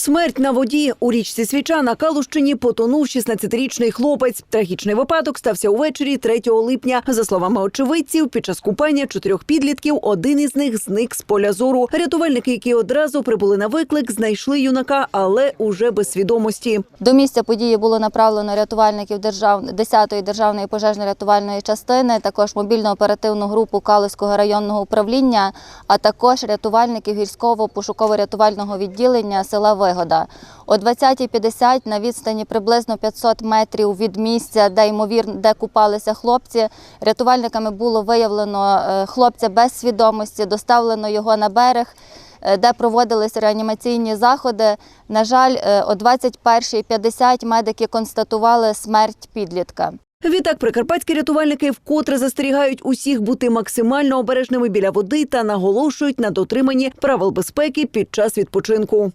Смерть на воді у річці Свіча на Калущині потонув 16-річний хлопець. Трагічний випадок стався увечері 3 липня. За словами очевидців, під час купання чотирьох підлітків один із них зник з поля зору. Рятувальники, які одразу прибули на виклик, знайшли юнака, але уже без свідомості. До місця події було направлено рятувальників держав... 10-ї державної пожежно-рятувальної частини, також мобільну оперативну групу Калиського районного управління, а також рятувальників гірського пошуково-рятувального відділення села Вигода. О 20.50 на відстані приблизно 500 метрів від місця, де ймовірно, де купалися хлопці, рятувальниками було виявлено е, хлопця без свідомості, доставлено його на берег е, де проводилися реанімаційні заходи. На жаль, е, о 21.50 медики констатували смерть підлітка. Відтак прикарпатські рятувальники вкотре застерігають усіх бути максимально обережними біля води та наголошують на дотриманні правил безпеки під час відпочинку.